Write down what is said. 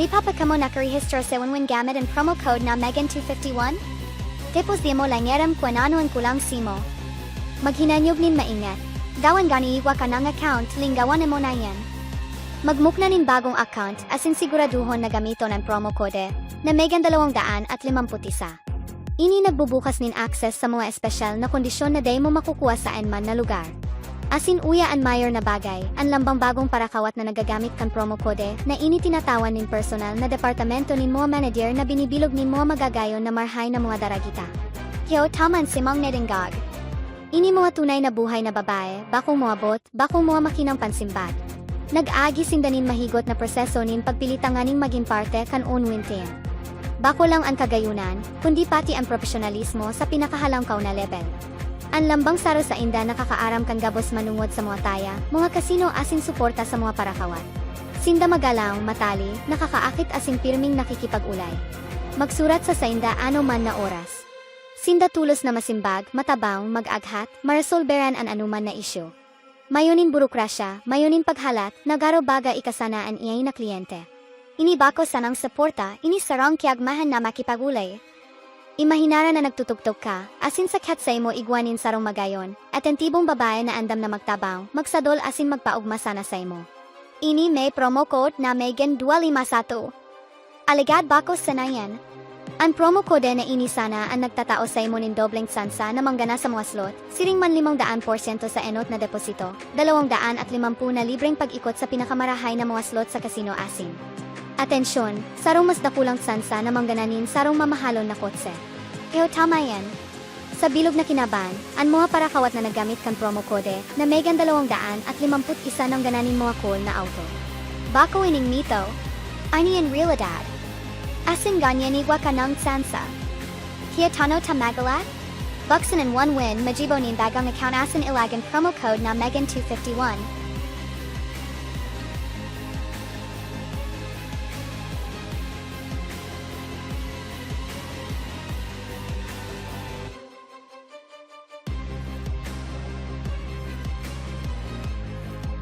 Di pa pa kamo nakarehistro sa winwin gamit ang promo code na Megan251? Tipos di mo langeram kung ano ang kulang simo. Maghinanyog nin maingat. Gawan gani iwa ka ng account, linggawan mo na yan. Magmukna nin bagong account asin siguraduhon na gamito ng promo code na Megan 200 at 51. Ini nagbubukas nin access sa mga espesyal na kondisyon na day mo makukuha saan man na lugar. Asin uya an mayor na bagay, ang lambang bagong parakawat na nagagamit kan promo code na ini tinatawan nin personal na departamento nin mga manager na binibilog nin mga magagayon na marhay na mga daragita. Kyo taman si Mang Nedengag. Ini mga tunay na buhay na babae, bakong mga bot, bakong mga makinang pansimbad. Nag-agi sindanin mahigot na proseso nin pagpilitanganing maging parte kan unwin team. Bako lang ang kagayunan, kundi pati ang profesionalismo sa pinakahalangkaw na level. Ang lambang saro sa inda nakakaaram kan gabos manungod sa mga taya, mga kasino asing suporta sa mga parakawat. Sinda magalang, matali, nakakaakit asing pirming nakikipag-ulay. Magsurat sa sainda ano man na oras. Sinda tulos na masimbag, matabang, mag-aghat, marasolberan an anuman na isyo. Mayunin burokrasya, mayunin paghalat, nagaro baga ikasanaan iyay na kliyente. Inibako sanang suporta, ini sarang kiagmahan na makipagulay. Imahinara na nagtutugtog ka, asin sa katsay mo igwanin sarong magayon, at ang tibong babae na andam na magtabang, magsadol asin magpaugma sana sa imo. Ini may promo code na Megan 251. Aligad bako sanayan. Ang promo code na ini sana ang nagtatao sa imo nin dobleng sansa na manggana sa mga slot, siring man 500% sa enot na deposito, 250 na libreng pag-ikot sa pinakamarahay na mga slot sa kasino asin. Atensyon, sarong mas dakulang sansa na manggananin sarong mamahalon na kotse. Eho tama yan. Sa bilog na kinaban, ang mga parakawat na nagamit kan promo code na Megan 200 at 51 ng gananin mga cool na auto. Bako ining mito. Ani in realidad. Asin ganyan igwa ka sansa. Kia tano tamagalat? Buxton in one win, majibo nin bagang account asin ilagan promo code na Megan 251.